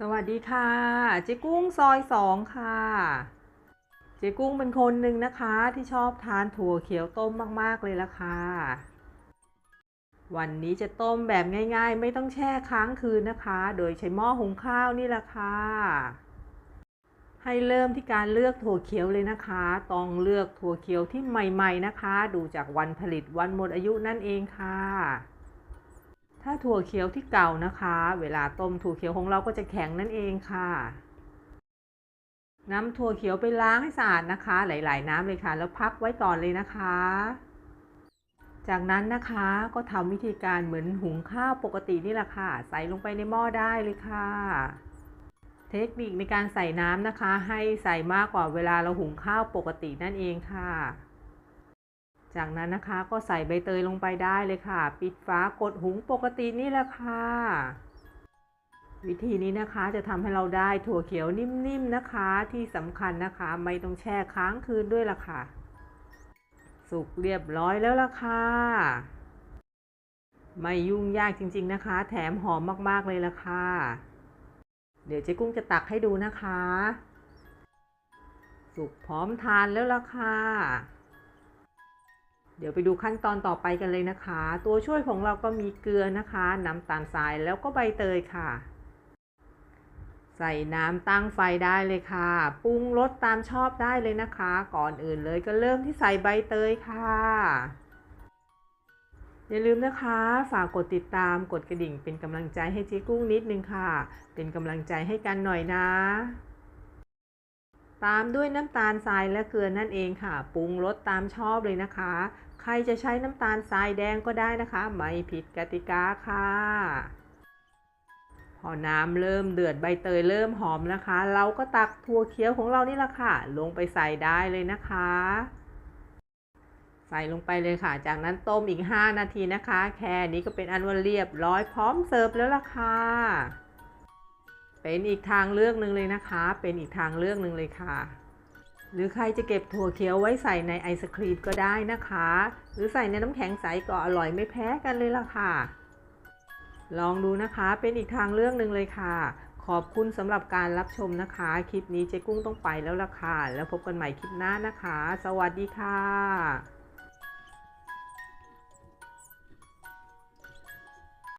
สวัสดีค่ะเจ๊กุ้งซอยสองค่ะ เจ๊กุ้งเป็นคนหนึ่งนะคะที่ชอบทานถั่วเขียวต้มมากๆเลยละค่ะ วันนี้จะต้มแบบง่าย ๆ ไม่ต้องแช่ค้างคืนนะคะ โดยใช้หม้อหุงข้าวนี่ละค่ะ ให้เริ่มที่การเลือกถั่วเขียวเลยนะคะ ต้องเลือกถั่วเขียวที่ใหม่ ๆนะคะ ดูจากวันผลิตวันหมดอายุนั่นเองค่ะ ถ้าถั่วเขียวที่เก่านะคะ เวลาต้มถั่วเขียวของเราก็จะแข็งนั่นเองค่ะนำถั่วเขียวไปล้างให้สะอาดนะคะ หลาย ๆ น้ำเลยค่ะ แล้วพักไว้ก่อนเลยนะคะ จากนั้นนะคะก็ทำวิธีการเหมือนหุงข้าวปกตินี่แหละค่ะ ใส่ลงไปในหม้อได้เลยค่ะ เทคนิคในการใส่น้ำนะคะ ให้ใส่มากกว่าเวลาเราหุงข้าวปกตินั่นเองค่ะ จากนั้นนะคะก็ใส่ใบเตยลงไปได้เลยค่ะ ปิดฝากดหุงปกตินี่แหละค่ะ วิธีนี้นะคะจะทำให้เราได้ถั่วเขียวนิ่มๆนะคะที่สำคัญนะคะ ไม่ต้องแช่ค้างคืนด้วยล่ะค่ะ สุกเรียบร้อยแล้วล่ะค่ะไม่ยุ่งยากจริง ๆนะคะ แถมหอมมากๆเลยล่ะค่ะ เดี๋ยวเจ๊กุ้งจะตักให้ดูนะคะ สุกพร้อมทานแล้วล่ะค่ะ เดี๋ยวไปดูขั้นตอนต่อไปกันเลยนะคะ ตัวช่วยของเราก็มีเกลือนะคะ น้ำตาลทรายแล้วก็ใบเตยค่ะ ใส่น้ำตั้งไฟได้เลยค่ะ ปรุงรสตามชอบได้เลยนะคะ ก่อนอื่นเลยก็เริ่มที่ใส่ใบเตยค่ะ อย่าลืมนะคะ ฝากกดติดตามกดกระดิ่งเป็นกำลังใจให้เจ๊กุ้งนิดนึงค่ะ เป็นกำลังใจให้กันหน่อยนะ ตามด้วยน้ำตาลทรายและเกลือนั่นเองค่ะ ปรุงรสตามชอบเลยนะคะ ใครจะใช้น้ำตาลทรายแดงก็ได้นะคะ ไม่ผิดกติกาค่ะ พอน้ำเริ่มเดือดใบเตยเริ่มหอมนะคะ เราก็ตักถั่วเขียวของเรานี่แหละค่ะ ลงไปใส่ได้เลยนะคะ ใส่ลงไปเลยค่ะ จากนั้นต้มอีก 5 นาทีนะคะ แค่นี้ก็เป็นอันว่าเรียบร้อยพร้อมเสิร์ฟแล้วล่ะค่ะ เป็นอีกทางเลือกหนึ่งเลยนะคะ เป็นอีกทางเลือกหนึ่งเลยค่ะ หรือใครจะเก็บถั่วเขียวไว้ใส่ในไอศครีมก็ได้นะคะ หรือใส่ในน้ำแข็งใสก็อร่อยไม่แพ้กันเลยล่ะค่ะ ลองดูนะคะ เป็นอีกทางเลือกหนึ่งเลยค่ะ ขอบคุณสำหรับการรับชมนะคะ คลิปนี้เจ๊กุ้งต้องไปแล้วล่ะค่ะ แล้วพบกันใหม่คลิปหน้านะคะ สวัสดีค่ะ